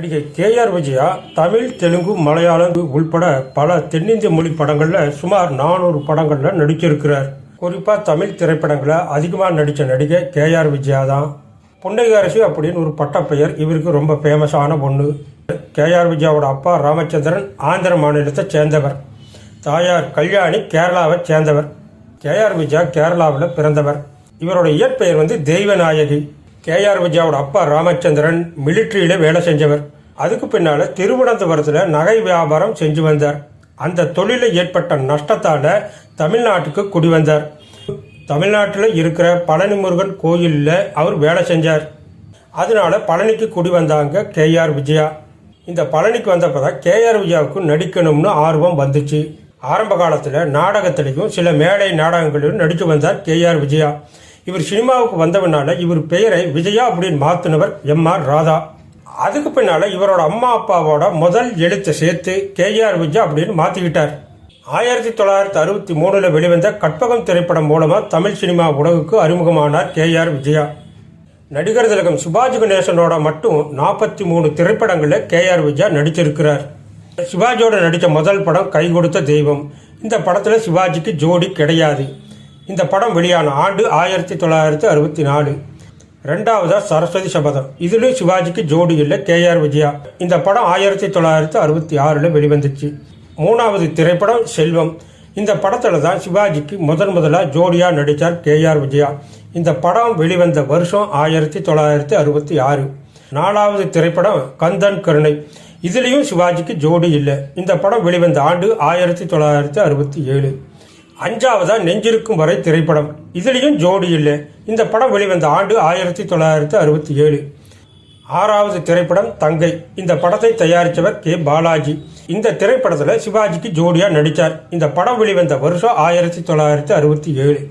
நடிகை K R Vijaya Tamil Telugu Malayalam உள்பட பல தென்னிந்திய மொழி படங்களில் சுமார் நானூறு படங்களில் நடிச்சிருக்கிறார். குறிப்பாக தமிழ் திரைப்படங்களில் அதிகமாக நடித்த நடிகை கே ஆர் விஜயா தான். புன்னகை அப்படின்னு ஒரு பட்டப்பெயர் இவருக்கு ரொம்ப ஃபேமஸான ஒன்று கே ஆர் விஜயாவோட அப்பா ராமச்சந்திரன் ஆந்திர மாநிலத்தை சேர்ந்தவர். தாயார் கல்யாணி கேரளாவை சேர்ந்தவர். கே ஆர் விஜயா கேரளாவில் பிறந்தவர். இவரோட இயற்பெயர் வந்து தெய்வநாயகி. கேஆர் விஜயாவோட அப்பா ராமச்சந்திரன் மிலிட்ரியில் வேலை செஞ்சவர். அதுக்கு பின்னால் திருவனந்தபுரத்தில் நகை வியாபாரம் செஞ்சு வந்தார். அந்த தொழிலில் ஏற்பட்ட நஷ்டத்தால் தமிழ்நாட்டுக்கு குடி வந்தார். தமிழ்நாட்டில் இருக்கிற பழனி முருகன் கோயிலில் அவர் வேலை செஞ்சார். அதனால பழனிக்கு குடி வந்தாங்க கேஆர் விஜயா. இந்த பழனிக்கு வந்தப்போ தான் கேஆர் விஜயாவுக்கு நடிக்கணும்னு ஆர்வம் வந்துச்சு. ஆரம்ப காலத்தில் நாடகத்திலையும் சில மேடை நாடகங்களிலும் நடித்து வந்தார் கேஆர் விஜயா. இவர் சினிமாவுக்கு வந்தவனால இவர் பெயரை விஜயா அப்படின்னு மாத்தினவர் எம் ஆர் ராதா. அதுக்கு பின்னால இவரோட அம்மா அப்பாவோட முதல் எழுத்தை சேர்த்து கே ஆர் விஜயா அப்படின்னு மாற்றிக்கிட்டார் ஆயிரத்தி தொள்ளாயிரத்தி அறுபத்தி மூணுல வெளிவந்த கற்பகம் திரைப்படம் மூலமா தமிழ் சினிமா உலகுக்கு அறிமுகமானார் கே ஆர் விஜயா. நடிகர் திலகம் சிவாஜி கணேசனோட மட்டும் நாற்பத்தி மூணு திரைப்படங்களில் கே ஆர் விஜயா நடிச்சிருக்கிறார். சிவாஜியோட நடித்த முதல் படம் கை கொடுத்த தெய்வம். இந்த படத்தில் சிவாஜிக்கு ஜோடி கிடையாது. இந்த படம் வெளியான ஆண்டு ஆயிரத்தி தொள்ளாயிரத்தி அறுபத்தி நாலு. ரெண்டாவதா சரஸ்வதி சபதம். இதுலேயும் சிவாஜிக்கு ஜோடி இல்லை கே ஆர் விஜயா. இந்த படம் ஆயிரத்தி தொள்ளாயிரத்தி அறுபத்தி ஆறில் வெளிவந்துச்சு. மூணாவது திரைப்படம் செல்வம். இந்த படத்தில் தான் சிவாஜிக்கு முதன் முதலாக ஜோடியாக நடித்தார் கே ஆர் விஜயா. இந்த படம் வெளிவந்த வருஷம் ஆயிரத்தி தொள்ளாயிரத்தி அறுபத்தி ஆறு. நாலாவது திரைப்படம் கந்தன் கருணை. இதுலேயும் சிவாஜிக்கு ஜோடி இல்லை. இந்த படம் வெளிவந்த ஆண்டு ஆயிரத்தி தொள்ளாயிரத்தி அறுபத்தி ஏழு. அஞ்சாவதா நெஞ்சிருக்கும் வரை திரைப்படம். இதுலேயும் ஜோடி இல்லை. இந்த படம் வெளிவந்த ஆண்டு ஆயிரத்தி தொள்ளாயிரத்தி அறுபத்தி ஏழு. ஆறாவது திரைப்படம் தங்கை. இந்த படத்தை தயாரித்தவர் கே. பாலாஜி. இந்த திரைப்படத்தில் சிவாஜிக்கு ஜோடியாக நடித்தார். இந்த படம் வெளிவந்த வருஷம் ஆயிரத்தி தொள்ளாயிரத்தி அறுபத்தி ஏழு.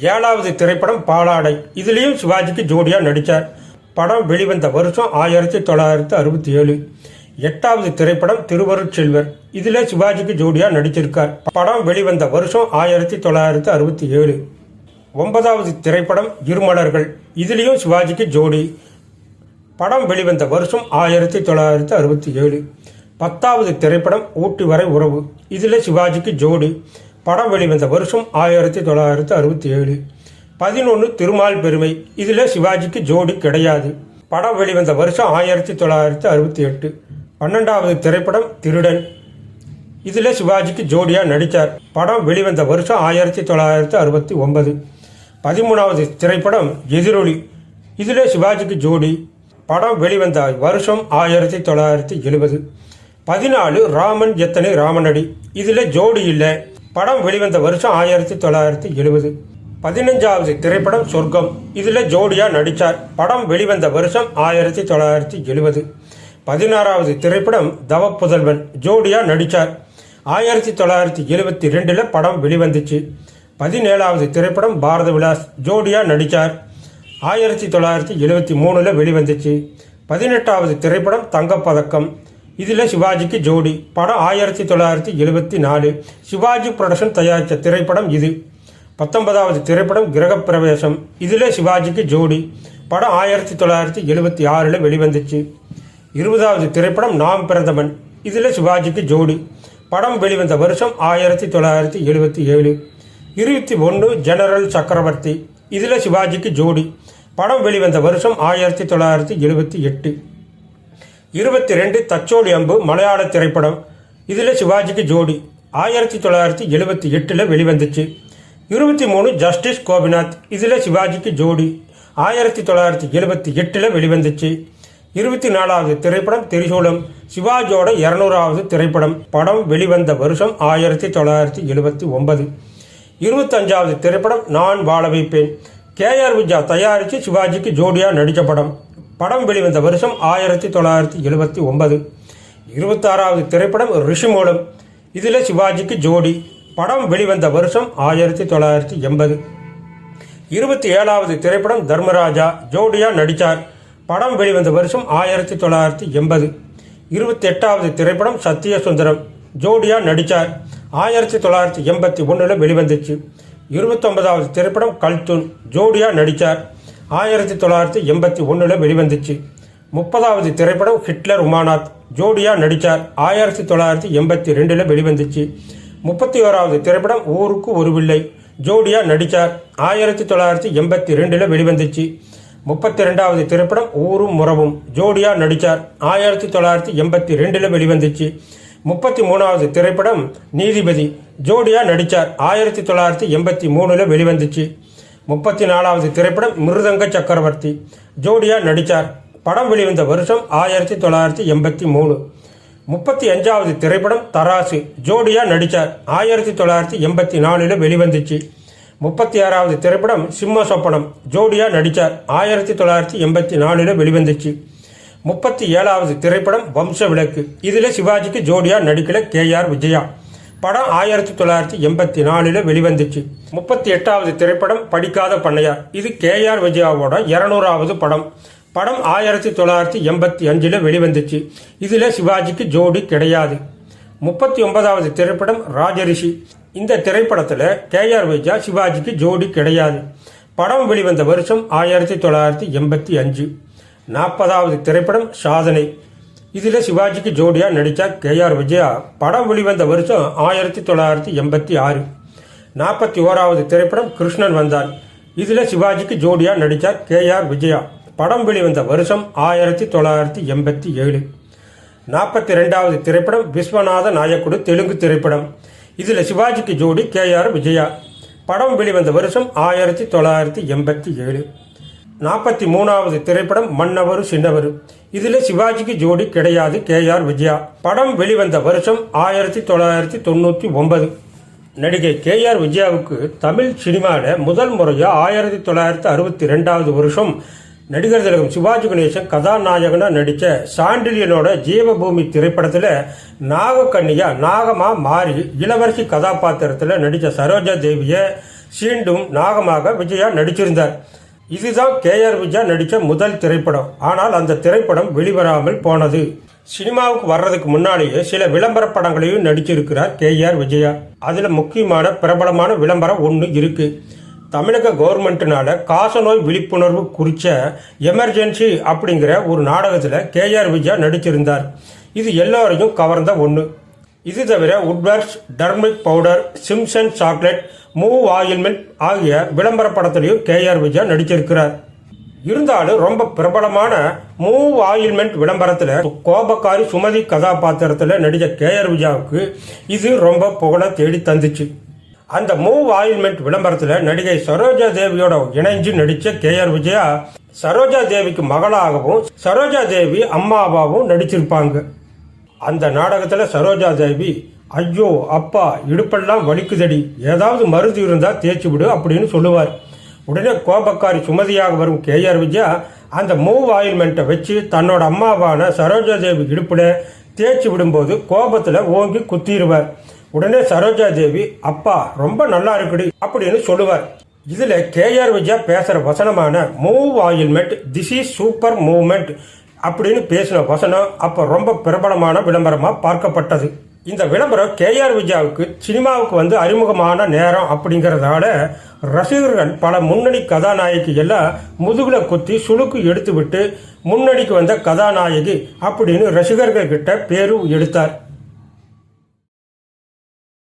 ஏழாவது திரைப்படம் பாலாடை. இதுலேயும் சிவாஜிக்கு ஜோடியாக நடித்தார். படம் வெளிவந்த வருஷம் ஆயிரத்தி தொள்ளாயிரத்தி அறுபத்தி ஏழு. எட்டாவது திரைப்படம் திருவருட்செல்வர். இதில் சிவாஜிக்கு ஜோடியாக நடிச்சிருக்கார் படம் வெளிவந்த வருஷம் ஆயிரத்தி தொள்ளாயிரத்தி அறுபத்தி ஏழு. ஒன்பதாவது திரைப்படம் இருமலர்கள். இதுலேயும் சிவாஜிக்கு ஜோடி. படம் வெளிவந்த வருஷம் ஆயிரத்தி தொள்ளாயிரத்தி அறுபத்தி ஏழு. பத்தாவது திரைப்படம் ஊட்டி வரை உறவு. இதில் சிவாஜிக்கு ஜோடி. படம் வெளிவந்த வருஷம் ஆயிரத்தி தொள்ளாயிரத்தி அறுபத்தி ஏழு. பதினொன்று திருமால் பெருமை. இதில் சிவாஜிக்கு ஜோடி கிடையாது. படம் வெளிவந்த வருஷம் ஆயிரத்தி தொள்ளாயிரத்தி அறுபத்தி எட்டு. பன்னெண்டாவது திரைப்படம் திருடன். இதில் சிவாஜிக்கு ஜோடியாக நடித்தார். படம் வெளிவந்த வருஷம் ஆயிரத்தி தொள்ளாயிரத்தி அறுபத்தி ஒன்பது. பதிமூணாவது திரைப்படம் எதிரொலி. இதில் சிவாஜிக்கு ஜோடி. படம் வெளிவந்த வருஷம் ஆயிரத்தி தொள்ளாயிரத்தி எழுபது. பதினாலு ராமன் எத்தனை ராமனடி. இதில் ஜோடி இல்லை. படம் வெளிவந்த வருஷம் ஆயிரத்தி தொள்ளாயிரத்தி எழுபது. பதினஞ்சாவது திரைப்படம் சொர்க்கம். இதில் ஜோடியாக நடித்தார். படம் வெளிவந்த வருஷம் ஆயிரத்தி தொள்ளாயிரத்தி எழுபது. பதினாறாவது திரைப்படம் தவப்புதல்வன். ஜோடியாக நடித்தார். ஆயிரத்தி தொள்ளாயிரத்தி எழுபத்தி ரெண்டில் படம் வெளிவந்துச்சு. பதினேழாவது திரைப்படம் பாரத விலாஸ் ஜோடியாக நடித்தார் ஆயிரத்தி தொள்ளாயிரத்தி எழுபத்தி மூணில் வெளிவந்துச்சு. பதினெட்டாவது திரைப்படம் தங்கப்பதக்கம். இதில் சிவாஜிக்கு ஜோடி. படம் ஆயிரத்தி தொள்ளாயிரத்தி எழுபத்தி நாலு. சிவாஜி புரொடக்ஷன் தயாரித்த திரைப்படம் இது. பத்தொன்பதாவது திரைப்படம் கிரகப்பிரவேசம். இதில் சிவாஜிக்கு ஜோடி. படம் ஆயிரத்தி தொள்ளாயிரத்தி எழுபத்தி ஆறில் வெளிவந்துச்சு. இருபதாவது திரைப்படம் நாம் பிறந்தவன். இதில் சிவாஜிக்கு ஜோடி. படம் வெளிவந்த வருஷம் ஆயிரத்தி தொள்ளாயிரத்தி எழுபத்தி ஏழு. இருபத்தி ஒன்று ஜெனரல் சக்கரவர்த்தி. இதில் சிவாஜிக்கு ஜோடி. படம் வெளிவந்த வருஷம் ஆயிரத்தி தொள்ளாயிரத்தி எழுபத்தி எட்டு. இருபத்தி ரெண்டு தச்சோடி அம்பு மலையாள திரைப்படம். இதில் சிவாஜிக்கு ஜோடி. ஆயிரத்தி தொள்ளாயிரத்தி எழுபத்தி எட்டில் வெளிவந்துச்சு. இருபத்தி மூணு ஜஸ்டிஸ் கோபிநாத். இதில் சிவாஜிக்கு ஜோடி. ஆயிரத்தி தொள்ளாயிரத்தி எழுபத்தி எட்டில் வெளிவந்துச்சு. இருபத்தி நாலாவது திரைப்படம் திரிசூலம். சிவாஜியோட இரநூறாவது திரைப்படம் படம் வெளிவந்த வருஷம் ஆயிரத்தி தொள்ளாயிரத்தி எழுபத்தி ஒன்பது. இருபத்தஞ்சாவது திரைப்படம் நான் வாழ வைப்பேன் கே ஆர் விஜயா தயாரித்து சிவாஜிக்கு ஜோடியாக நடித்த படம். படம் வெளிவந்த வருஷம் ஆயிரத்தி தொள்ளாயிரத்தி எழுபத்தி ஒன்பது. இருபத்தாறாவது திரைப்படம் ரிஷிமூலம் இதில் சிவாஜிக்கு ஜோடி. படம் வெளிவந்த வருஷம் ஆயிரத்தி தொள்ளாயிரத்தி எண்பது. இருபத்தி ஏழாவது திரைப்படம் தர்மராஜா ஜோடியாக நடித்தார். படம் வெளிவந்த வருஷம் ஆயிரத்தி தொள்ளாயிரத்தி எண்பது. இருபத்தி எட்டாவது திரைப்படம் சத்தியசுந்தரம் ஜோடியாக நடித்தார் ஆயிரத்தி தொள்ளாயிரத்தி எண்பத்தி ஒன்றில் வெளிவந்துச்சு. இருபத்தொன்பதாவது திரைப்படம் கல்தூன். ஜோடியாக நடித்தார் ஆயிரத்தி தொள்ளாயிரத்தி எண்பத்தி ஒன்றில் வெளிவந்துச்சு. முப்பதாவது திரைப்படம் ஹிட்லர் உமானாத் ஜோடியா நடித்தார் ஆயிரத்தி தொள்ளாயிரத்தி எண்பத்தி ரெண்டில் வெளிவந்துச்சு. முப்பத்தி ஓராவது திரைப்படம் ஊருக்கு ஒரு வில்லை ஜோடியா நடித்தார் ஆயிரத்தி தொள்ளாயிரத்தி எண்பத்தி ரெண்டில் வெளிவந்துச்சு. முப்பத்தி ரெண்டாவது திரைப்படம் ஊரும் முறவும். ஜோடியா நடித்தார். ஆயிரத்தி தொள்ளாயிரத்தி எண்பத்தி ரெண்டில் வெளிவந்துச்சு. முப்பத்தி மூணாவது திரைப்படம் நீதிபதி ஜோடியா நடித்தார். ஆயிரத்தி தொள்ளாயிரத்தி எண்பத்தி மூணில் வெளிவந்துச்சு. முப்பத்தி நாலாவது திரைப்படம் மிருதங்க சக்கரவர்த்தி ஜோடியா நடித்தார். படம் வெளிவந்த வருஷம் ஆயிரத்தி தொள்ளாயிரத்தி எண்பத்தி மூணு. முப்பத்தி அஞ்சாவது திரைப்படம் தராசு ஜோடியா நடித்தார். ஆயிரத்தி தொள்ளாயிரத்தி எண்பத்தி நாலில் வெளிவந்துச்சு. முப்பத்தி ஆறாவது திரைப்படம் சிம்ம சொப்பனம் ஜோடியா நடித்தார். ஆயிரத்தி தொள்ளாயிரத்தி எண்பத்தி நாலில் வெளிவந்துச்சு. முப்பத்தி ஏழாவது திரைப்படம் வம்ச விளக்கு இதில் சிவாஜிக்கு ஜோடியா நடிக்கல கே ஆர் விஜயா. படம் ஆயிரத்தி தொள்ளாயிரத்தி எண்பத்தி நாலில் வெளிவந்துச்சு. முப்பத்தி எட்டாவது திரைப்படம் படிக்காத பண்ணையார். இது கே ஆர் விஜயாவோட இருநூறாவது படம். படம் ஆயிரத்தி தொள்ளாயிரத்தி எண்பத்தி அஞ்சில் வெளிவந்துச்சு. இதில் சிவாஜிக்கு ஜோடி கிடையாது. முப்பத்தி ஒன்பதாவது திரைப்படம் ராஜரிஷி. இந்த திரைப்படத்தில் கே ஆர் விஜயா சிவாஜிக்கு ஜோடி கிடையாது. படம் வெளிவந்த வருஷம் ஆயிரத்தி தொள்ளாயிரத்தி எண்பத்தி அஞ்சு. நாற்பதாவது திரைப்படம் சாதனை. இதில் சிவாஜிக்கு ஜோடியாக நடித்த கே ஆர் விஜயா படம் வெளிவந்த வருஷம் ஆயிரத்தி தொள்ளாயிரத்தி எண்பத்தி ஆறு. நாற்பத்தி ஓராவது திரைப்படம் கிருஷ்ணன் வந்தான் இதில் சிவாஜிக்கு ஜோடியாக நடித்தார் கே ஆர் விஜயா படம் வெளிவந்த வருஷம் ஆயிரத்தி தொள்ளாயிரத்தி எண்பத்தி ஏழு. நாற்பத்தி ரெண்டாவது திரைப்படம் விஸ்வநாத நாயக்குடு தெலுங்கு திரைப்படம். இதில் சிவாஜிக்கு ஜோடி கே ஆர் விஜயா. படம் வெளிவந்த வருஷம் ஆயிரத்தி தொள்ளாயிரத்தி எண்பத்தி ஏழு. நாற்பத்தி மூணாவது திரைப்படம் மன்னவரு சின்னவரு. இதில் சிவாஜிக்கு ஜோடி கிடையாது கே ஆர் விஜயா. படம் வெளிவந்த வருஷம் ஆயிரத்தி தொள்ளாயிரத்தி தொண்ணூற்றி ஒன்பது. நடிகை கே ஆர் விஜயாவுக்கு தமிழ் சினிமாவில் முதல் முறையாக ஆயிரத்தி தொள்ளாயிரத்தி அறுபத்தி ரெண்டாவது வருஷம் நடிகர் திலகம் சிவாஜி கணேசன் கதாநாயகனாக நடித்த சாண்டிலியனோட ஜீவபூமி திரைப்படத்தில் நாகக்கண்ணியா நாகமாக மாறி இளவரசி கதாபாத்திரத்தில் நடித்த சரோஜா தேவியை சீண்டும் நாகமாக விஜயா நடிச்சிருந்தார். இதுதான் கே ஆர் விஜயா நடித்த முதல் திரைப்படம். ஆனால் அந்த திரைப்படம் வெளிவராமல் போனது. சினிமாவுக்கு வர்றதுக்கு முன்னாலேயே சில விளம்பர படங்களையும் நடிச்சிருக்கிறார் கே ஆர் விஜயா. அதில் முக்கியமான பிரபலமான விளம்பரம் ஒன்று இருக்குது தமிழக கவர்மெண்ட்னால காசநோய் விழிப்புணர்வு குறித்த எமர்ஜென்சி அப்படிங்கிற ஒரு நாடகத்தில் கே ஆர் விஜயா நடிச்சிருந்தார். இது எல்லோரையும் கவர்ந்த ஒன்று இது தவிர Woodward's turmeric powder Simpson chocolate Moov ointment ஆகிய விளம்பர படத்திலையும் கே ஆர் விஜயா நடிச்சிருக்கிறார். இருந்தாலும் ரொம்ப பிரபலமான மூவ் ஆயில்மெண்ட் விளம்பரத்தில் கோபக்காரி சுமதி கதாபாத்திரத்தில் நடித்த கே ஆர் விஜயாவுக்கு இது ரொம்ப புகழ தேடி தந்துச்சு. அந்த மூவ் ஆயில்மெண்ட் விளம்பரத்தில் நடிகை சரோஜா தேவியோட இணைஞ்சு நடித்த கே ஆர் விஜயா சரோஜா தேவிக்கு மகளாகவும் சரோஜா தேவி அம்மாவாகவும் நடிச்சிருப்பாங்க. அந்த நாடகத்தில் சரோஜா தேவி ஐயோ அப்பா இடுப்பெல்லாம் வலிக்குதடி. ஏதாவது மருந்து இருந்தால் தேய்ச்சி விடு அப்படின்னு சொல்லுவார். உடனே கோபக்காரி சுமதியாக வரும் கே ஆர் விஜயா அந்த மூவ் ஆயில்மெண்ட்டை வச்சு தன்னோட அம்மாவான சரோஜா தேவி இடுப்பில் தேய்ச்சி விடும்போது கோபத்தில் ஓங்கி குத்திடுவார் உடனே சரோஜா தேவி அப்பா ரொம்ப நல்லா இருக்குடி அப்படின்னு சொல்லுவார். இதுல கே ஆர் விஜயா பேசுற வசனமான Moov ointment this is super movement அப்படின்னு பேசின வசனம் அப்ப ரொம்ப பிரபலமான விளம்பரமா பார்க்கப்பட்டது. இந்த விளம்பரம் கே ஆர் விஜயாவுக்கு சினிமாவுக்கு வந்து அறிமுகமான நேரம் அப்படிங்கறதால ரசிகர்கள் பல முன்னணி கதாநாயகி எல்லாம் முதுகுல குத்தி சுளுக்கு எடுத்து விட்டு முன்னணிக்கு வந்த கதாநாயகி அப்படின்னு ரசிகர்கள் கிட்ட பேரு எடுத்தார்.